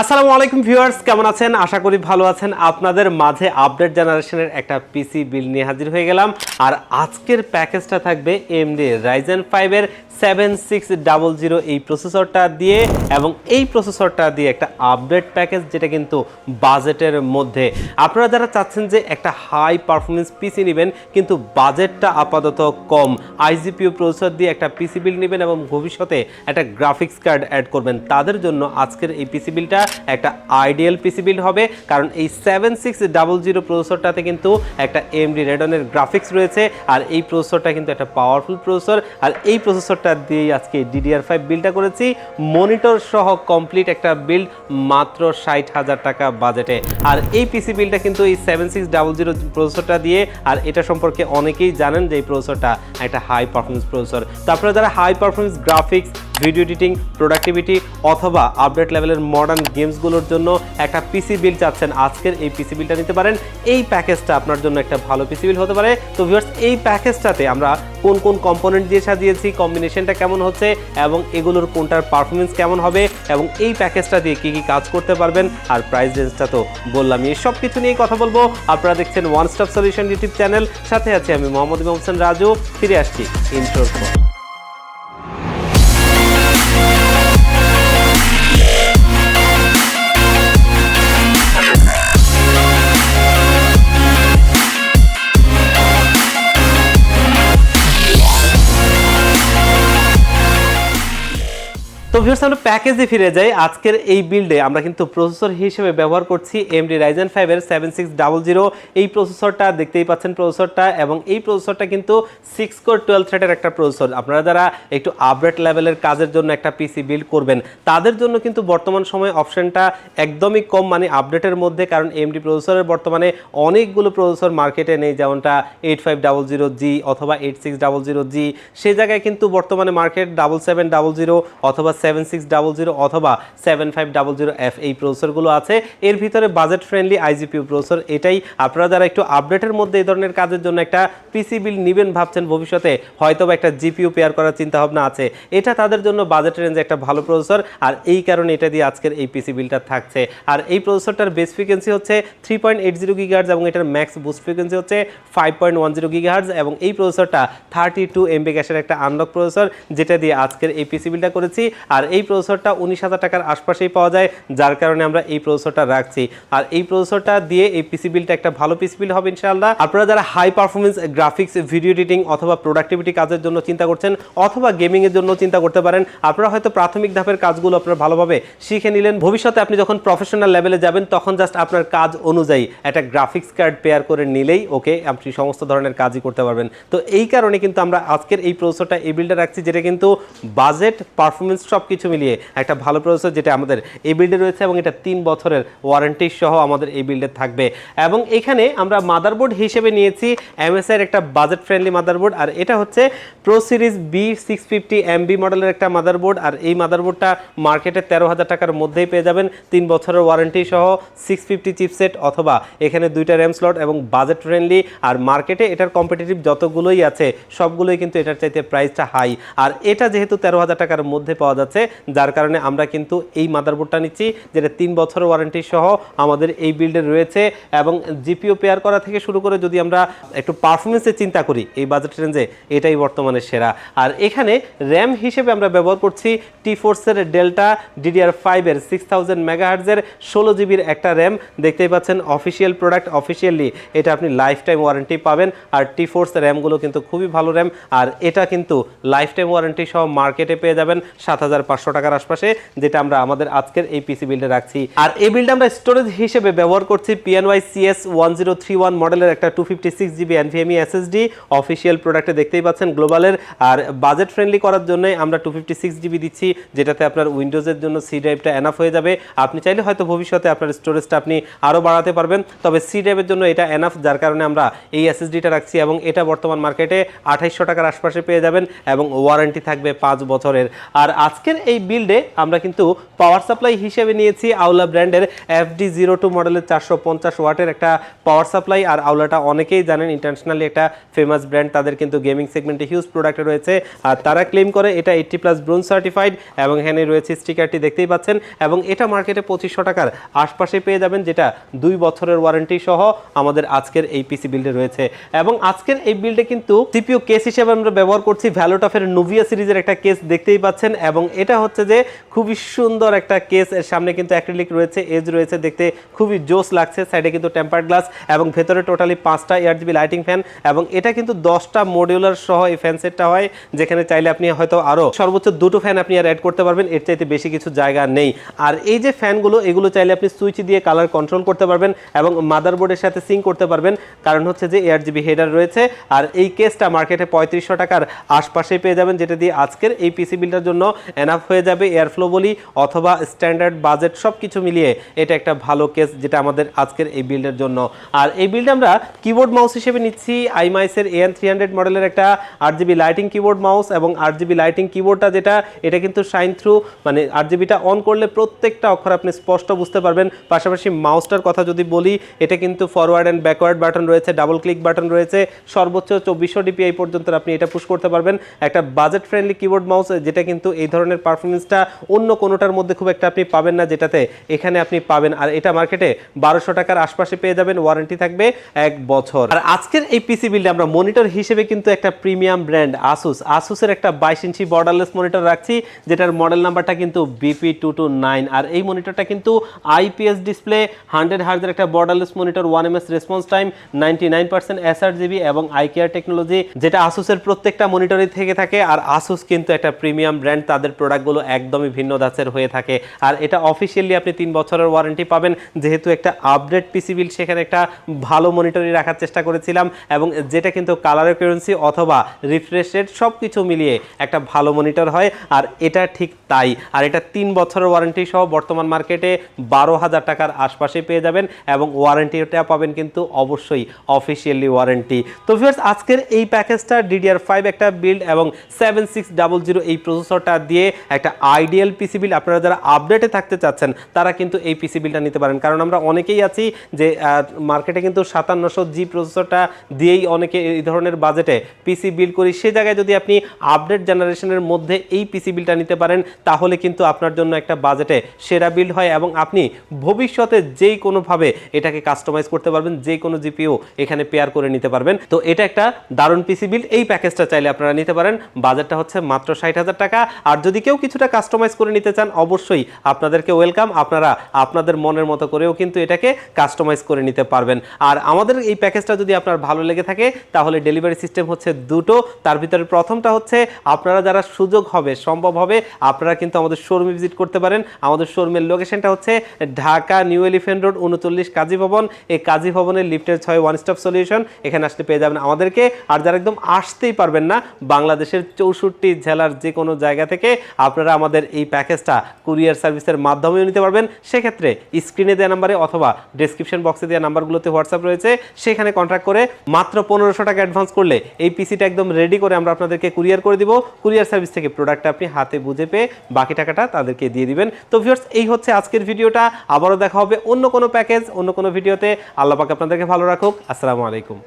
আসসালামু আলাইকুম ভিউয়ার্স, কেমন আছেন? আশা করি ভালো আছেন। আপনাদের মাঝে আপডেট জেনারেশনের একটা পিসি বিল নিয়ে হাজির হয়ে গেলাম। আর আজকের প্যাকেজটা থাকবে এমডি রাইজেন ফাইভের সেভেন সিক্স ডাবল জিরো এই প্রসেসরটা দিয়ে এবং এই প্রসেসরটা দিয়ে একটা আপডেট প্যাকেজ যেটা কিন্তু বাজেটের মধ্যে। আপনারা যারা চাচ্ছেন যে একটা হাই পারফরমেন্স পিসি নেবেন, কিন্তু বাজেটটা আপাতত কম। আইজিপিউ প্রসেসর দিয়ে একটা পিসি বিল নেবেন এবং ভবিষ্যতে একটা গ্রাফিক্স কার্ড অ্যাড করবেন, তাদের জন্য আজকের এই পিসি বিলটা একটা আইডিয়াল পিসি বিল হবে। কারণ এই সেভেন সিক্স ডাবল জিরো প্রসেসরটাতে কিন্তু একটা এমডি রেডনের গ্রাফিক্স রয়েছে, আর এই প্রসেসরটা কিন্তু একটা পাওয়ারফুল প্রসেসর আর এই প্রসেসরটা দিয়েই আজকে ডিডিআর ফাইভ বিলটা করেছি। মনিটর সহ কমপ্লিট একটা বিল্ড মাত্র ষাট হাজার টাকা বাজেটে। আর এই পিসি বিলটা কিন্তু এই সেভেন সিক্স ডাবল জিরো প্রসেসরটা দিয়ে, আর এটা সম্পর্কে অনেকেই জানেন যে এই প্রসেসরটা একটা হাই পারফরমেন্স প্রসেসর তারপরে যারা high performance graphics video editing productivity অথবা আপডেট লেভেলের মডার্ন গেমসগুলোর জন্য একটা পিসি বিল চাচ্ছেন। আজকের এই পিসি বিলটা নিতে পারেন। এই প্যাকেজটা আপনার জন্য একটা ভালো পিসি বিল হতে পারে। তো ভিউয়ার্স এই প্যাকেজটাতে আমরা কোন কোন কম্পোনেন্ট দিয়ে সাজিয়েছি কম্বিনেশনটা কেমন হচ্ছে এবং এগুলোর কোনটার পারফরমেন্স কেমন হবে এবং এই প্যাকেজটা দিয়ে কি কি কাজ করতে পারবেন আর প্রাইস রেঞ্জটা তো বললাম। এই সব কিছু নিয়ে কথা বলব। আপনারা দেখছেন one stop solution YouTube channel সাথে আছি আমি মোহাম্মদ ইমাম রাজু। ফিরে আসছি ইন্ট্রোর তো ভিউয়ার্স আমরা প্যাকেজে ফিরে যাই। আজকের এই বিল্ডে আমরা কিন্তু প্রসেসর হিসেবে ব্যবহার করছি এমডি রাইজেন ফাইভের সেভেন সিক্স ডাবল জিরো এই প্রসেসরটা দেখতেই পাচ্ছেন প্রসেসরটা এবং এই প্রসেসরটা কিন্তু সিক্স কোর টুয়েলভ থ্রেডের একটা প্রসেসর আপনারা যারা একটু আপডেট লেভেলের কাজের জন্য একটা পিসি বিল্ড করবেন, তাদের জন্য কিন্তু বর্তমান সময়ে অপশনটা একদমই কম মানে আপডেটের মধ্যে, কারণ এমডি প্রসেসরের বর্তমানে অনেকগুলো প্রসেসর মার্কেটে নেই, যেমনটা eight five double zero G অথবা eight six double zero G সেই জায়গায় কিন্তু বর্তমানে market double seven double zero অথবা সেভেন সিক্স ডাবল জিরো অথবা seven five double zero F এই প্রসেসরগুলো আছে। এর ভিতরে বাজেট ফ্রেন্ডলি আইজিপিউ প্রসেসর এটাই। আপনারা যারা একটু আপডেটের মধ্যে এই ধরনের কাজের জন্য একটা পিসি বিল নেবেন ভাবছেন, ভবিষ্যতে হয়তো একটা জিপিউ পেয়ার করার চিন্তা ভাবনা আছে। এটা তাদের জন্য বাজেট রেঞ্জে একটা ভালো প্রসেসর আর এই কারণে এটা দিয়ে আজকের এই পিসি বিলটা থাকছে। আর এই প্রসেসরটার বেস ফ্রিকোয়েন্সি হচ্ছে three point eight zero gigahertz এবং এটার ম্যাক্স বুস্ট ফ্রিকোয়েন্সি হচ্ছে five point one zero gigahertz এবং এই প্রসেসরটা থার্টি টু এমবি গ্যাসের একটা আনলক প্রসেসর যেটা দিয়ে আজকের এই পিসি বিলটা করেছি। আর এই প্রসেসরটা উনিশ হাজার টাকার আশপাশেই পাওয়া যায়, যার কারণে আমরা এই প্রসেসরটা রাখছি। আর এই প্রসেসরটা দিয়ে এই পিসি বিলটা একটা ভালো পিসি বিল হবে ইনশাআল্লাহ। আপনারা যারা high performance graphics video editing অথবা প্রোডাক্টিভিটি কাজের জন্য চিন্তা করছেন অথবা গেমিংয়ের জন্য চিন্তা করতে পারেন, আপনারা হয়তো প্রাথমিক ধাপের কাজগুলো আপনারা ভালোভাবে শিখে নিলেন। ভবিষ্যতে আপনি যখন প্রফেশনাল লেভেলে যাবেন, তখন জাস্ট আপনার কাজ অনুযায়ী একটা গ্রাফিক্স কার্ড পেয়ার করে নিলেই ওকে আপনি সমস্ত ধরনের কাজই করতে পারবেন। তো এই কারণে কিন্তু আমরা আজকের এই প্রসেসরটা এই বিলটা রাখছি, যেটা কিন্তু বাজেট পারফরমেন্স সব কিছু মিলিয়ে একটা ভালো প্রসেসর যেটা আমাদের এই বিল্ডে রয়েছে এবং এটা তিন বছরের ওয়ারেন্টি সহ আমাদের এই বিল্ডে থাকবে। এবং এখানে আমরা মাদারবোর্ড হিসেবে নিয়েছি এমএসআই একটা বাজেট ফ্রেন্ডলি মাদারবোর্ড আর এটা হচ্ছে Pro series B six fifty MB মডেলের একটা মাদারবোর্ড আর এই মাদারবোর্ডটা মার্কেটে তেরো হাজার টাকার মধ্যেই পেয়ে যাবেন। তিন বছরের ওয়ারেন্টি সহ সিক্স ফিফটি চিপসেট অথবা এখানে দুইটা র্যাম স্লট এবং বাজেট ফ্রেন্ডলি আর মার্কেটে এটার কম্পিটিটিভ যতগুলোই আছে, সবগুলোই কিন্তু এটার চাইতে প্রাইসটা হাই আর এটা যেহেতু তেরো হাজার টাকার মধ্যে পাওয়া যাচ্ছে যার কারণে আমরা কিন্তু এই মাদারবোর্ডটা নিচ্ছি, যেটা তিন বছরের ওয়ারেন্টি সহ আমাদের এই বিল্ডে রয়েছে এবং জিপিও পেয়ার করা থেকে শুরু করে যদি আমরা একটু পারফরমেন্সের চিন্তা করি, এই বাজেট রেঞ্জে, এটাই বর্তমানে সেরা। আর এখানে র্যাম হিসেবে আমরা ব্যবহার করছি টি ফোর্সের ডেল্টা ডিডিআর ফাইভের সিক্স থাউজেন্ড মেগাহার্জের ষোলো জিবির একটা র্যাম। দেখতেই পাচ্ছেন, অফিসিয়াল প্রোডাক্ট অফিসিয়ালি এটা আপনি লাইফ টাইম ওয়ারেন্টি পাবেন। আর টি ফোর্স র্যামগুলো কিন্তু খুবই ভালো র্যাম। আর এটা কিন্তু লাইফ টাইম ওয়ারেন্টি সহ মার্কেটে পেয়ে যাবেন সাত হাজার পাঁচশো টাকার আশপাশে, যেটা আমরা আমাদের আজকের এই পিসি বিল্ডে রাখছি। আর এই বিল্ডে আমরা স্টোরেজ হিসেবে ব্যবহার করছি PNY CS one zero three one মডেলের একটা two fifty six GB NVMe SSD official প্রোডাক্টে দেখতেই পাচ্ছেন গ্লোবালের আর বাজেট ফ্রেন্ডলি করার জন্য আমরা টু ফিফটি সিক্স জিবি দিচ্ছি, যেটাতে আপনার উইন্ডোজের জন্য সি ড্রাইভটা এনাফ হয়ে যাবে। আপনি চাইলে হয়তো ভবিষ্যতে আপনার স্টোরেজটা আপনি আরও বাড়াতে পারবেন, তবে সি ড্রাইভের জন্য এটা এনাফ যার কারণে আমরা এই এসএসডিটা রাখছি এবং এটা বর্তমান মার্কেটে আঠাইশশো টাকার আশপাশে পেয়ে যাবেন এবং ওয়ারেন্টি থাকবে পাঁচ বছরের। আর আজকের এই বিল্ডে আমরা কিন্তু পাওয়ার সাপ্লাই হিসেবে নিয়েছি আউলা ব্র্যান্ডের এফডি জিরো টু মডেলের চারশো পঞ্চাশ ওয়াটের একটা পাওয়ার সাপ্লাই আর আউলাটা অনেকেই জানেন ইন্টারন্যাশনালি একটা ফেমাস ব্র্যান্ড তাদের কিন্তু গেমিং সেগমেন্টে হিউজ প্রোডাক্ট রয়েছে। আর তারা ক্লেম করে এটা এইটটি প্লাস ব্রোন সার্টিফাইড এবং এখানে রয়েছে স্টিকারটি দেখতেই পাচ্ছেন। এবং এটা মার্কেটে পঁচিশশো টাকার আশপাশে পেয়ে যাবেন, যেটা দুই বছরের ওয়ারেন্টি সহ আমাদের আজকের এই পিসি বিল্ডে রয়েছে। এবং আজকের এই বিল্ডে কিন্তু সিপিইউ কেস হিসেবে আমরা ব্যবহার করছি ভ্যালোটফের নুভিয়া সিরিজের একটা কেস দেখতেই পাচ্ছেন। এবং এটা হচ্ছে যে খুবই সুন্দর একটা কেস। এর সামনে কিন্তু অ্যাক্রিলিক রয়েছে এজ রয়েছে, দেখতে খুবই জোস লাগছে। সাইডে কিন্তু টেম্পার্ড গ্লাস এবং ভেতরে টোটালি পাঁচটা এয়ার জিবি লাইটিং ফ্যান এবং এটা কিন্তু দশটা মডিউলার সহ এই ফ্যান সেটটা হয়, যেখানে চাইলে আপনি হয়তো আরও সর্বোচ্চ দুটো ফ্যান আপনি আর অ্যাড করতে পারবেন, এর চাইতে বেশি কিছু জায়গা নেই। আর এই যে ফ্যানগুলো এগুলো চাইলে আপনি সুইচ দিয়ে কালার কন্ট্রোল করতে পারবেন এবং মাদারবোর্ডের সাথে সিং করতে পারবেন। কারণ হচ্ছে যে এয়ার জিবি হেডার রয়েছে, আর এই কেসটা মার্কেটে পঁয়ত্রিশশো টাকার আশপাশে পেয়ে যাবেন, যেটা দিয়ে আজকের এই পিসি বিলটার জন্য এনাফ হয়ে যাবে এয়ারফ্লো বলি অথবা স্ট্যান্ডার্ড বাজেট সব কিছু মিলিয়ে এটা একটা ভালো কেস যেটা আমাদের আজকের এই বিল্ডের জন্য। আর এই বিল্ড আমরা কিবোর্ড মাউস হিসেবে নিচ্ছি আইমাইসের এন থ্রি হান্ড্রেড মডেলের একটা আট জিবি লাইটিং কিবোর্ড মাউস এবং আট জিবি লাইটিং কিবোর্ডটা যেটা, এটা কিন্তু সাইন থ্রু মানে আট জিবিটা অন করলে প্রত্যেকটা অক্ষর আপনি স্পষ্ট বুঝতে পারবেন। পাশাপাশি মাউসটার কথা যদি বলি, এটা কিন্তু ফরওয়ার্ড অ্যান্ড ব্যাকওয়ার্ড বাটন রয়েছে ডাবল ক্লিক বাটন রয়েছে, সর্বোচ্চ চব্বিশশো ডিপিআই পর্যন্ত আপনি এটা পুশ করতে পারবেন। একটা বাজেট ফ্রেন্ডলি কিবোর্ড মাউস যেটা কিন্তু এই ধরনের পারফরমেন্সটা অন্য কোনোটার মধ্যে খুব একটা আপনি পাবেন না যেটাতে এখানে আপনি পাবেন। আর এটা মার্কেটে বারোশো টাকার আশপাশে পেয়ে যাবেন ওয়ারেন্টি থাকবে এক বছর। আর আজকের এই পিসি বিল্ডে আমরা মনিটর হিসেবে কিন্তু একটা প্রিমিয়াম ব্র্যান্ড আসুস আসুসের একটা বাইশ ইঞ্চি বর্ডারলেস মনিটর রাখছি, যেটার মডেল নাম্বারটা কিন্তু বিপি টু টু নাইন আর এই মনিটরটা কিন্তু আইপিএস ডিসপ্লে হান্ড্রেড হার্জের একটা borderless monitor one M S response time ninety nine percent sRGB এবং আইকেয়ার টেকনোলজি যেটা আসুসের প্রত্যেকটা মনিটরে থেকে থাকে। আর আসুস কিন্তু একটা প্রিমিয়াম ব্র্যান্ড তাদের প্রোডাক্টগুলো একদমই ভিন্ন ধাঁচের হয়ে থাকে। আর এটা অফিসিয়ালি আপনি তিন বছরের ওয়ারেন্টি পাবেন। যেহেতু একটা আপডেট পিসি বিল সেখানে একটা ভালো মনিটরই রাখার চেষ্টা করেছিলাম এবং যেটা কিন্তু কালার কারেন্সি অথবা রিফ্রেশ রেট সব কিছু মিলিয়ে একটা ভালো মনিটর হয়। আর এটা ঠিক তাই। আর এটা তিন বছরের ওয়ারেন্টি সহ বর্তমান মার্কেটে বারো হাজার টাকার আশপাশে পেয়ে যাবেন এবং ওয়ারেন্টিটা পাবেন কিন্তু অবশ্যই অফিসিয়ালি ওয়ারেন্টি তো ভিউয়ার্স আজকের এই প্যাকেজটা ডিডিআর ফাইভ একটা বিল্ড এবং সেভেন সিক্স ডাবল জিরো এই প্রসেসরটা দিয়ে একটা আইডিয়াল পিসি বিল আপনারা যারা আপডেটে থাকতে চাচ্ছেন, তারা কিন্তু এই পিসি বিলটা নিতে পারেন। কারণ আমরা অনেকেই আছি যে মার্কেটে কিন্তু সাতান্নশো জি প্রসেসরটা দিয়েই অনেকে এই ধরনের বাজেটে পিসি বিল্ড করি। সে জায়গায় যদি আপনি আপডেট জেনারেশনের মধ্যে এই পিসি বিলটা নিতে পারেন, তাহলে কিন্তু আপনার জন্য একটা বাজেটে সেরা বিল্ড হয় এবং আপনি ভবিষ্যতে যেই কোনোভাবে এটাকে কাস্টমাইজ করতে পারবেন যে কোনো জিপিও এখানে পেয়ার করে নিতে পারবেন। তো এটা একটা দারুণ পিসি বিল এই প্যাকেজটা চাইলে আপনারা নিতে পারেন। বাজেটটা হচ্ছে মাত্র ষাট হাজার টাকা। আর যদি কেউ কিছুটা কাস্টমাইজ করে নিতে চান, অবশ্যই আপনাদেরকে ওয়েলকাম আপনারা আপনাদের মনের মতো করেও কিন্তু এটাকে কাস্টমাইজ করে নিতে পারবেন। আর আমাদের এই প্যাকেজটা যদি আপনার ভালো লেগে থাকে, তাহলে ডেলিভারি সিস্টেম হচ্ছে দুটো। তার ভিতরে প্রথমটা হচ্ছে, আপনারা যারা সুযোগ হবে, সম্ভব হবে, আপনারা কিন্তু আমাদের শোরুমে ভিজিট করতে পারেন। আমাদের শোরুমের লোকেশনটা হচ্ছে ঢাকা নিউ এলিফেন্ট রোড উনচল্লিশ কাজী ভবন। এই কাজী ভবনের লিফটের ছয় ওয়ান স্টপ সলিউশন এখানে আসলে পেয়ে যাবেন আমাদেরকে। আর যারা একদম আসতেই পারবেন না, বাংলাদেশের চৌষট্টি জেলার যে কোনো জায়গা থেকে আপনারা আমাদের এই প্যাকেজটা কুরিয়ার সার্ভিসের মাধ্যমেও নিতে পারবেন। সেক্ষেত্রে স্ক্রিনে দেওয়া নাম্বারে অথবা ডিসক্রিপশন বক্সে দেওয়া নাম্বারগুলোতে হোয়াটসঅ্যাপ রয়েছে। সেখানে কন্ট্যাক্ট করে মাত্র পনেরোশো টাকা অ্যাডভান্স করলে এই পিসিটা একদম রেডি করে আমরা আপনাদেরকে কুরিয়ার করে দিব। কুরিয়ার সার্ভিস থেকে প্রোডাক্টটা আপনি হাতে বুঝে পেয়ে বাকি টাকাটা তাদেরকে দিয়ে দিবেন। তো ভিউয়ার্স এই হচ্ছে আজকের ভিডিওটা। আবারও দেখা হবে অন্য কোনো প্যাকেজ অন্য কোনো ভিডিওতে। আল্লাহ পাক আপনাদেরকে ভালো রাখুক। আসসালামু আলাইকুম।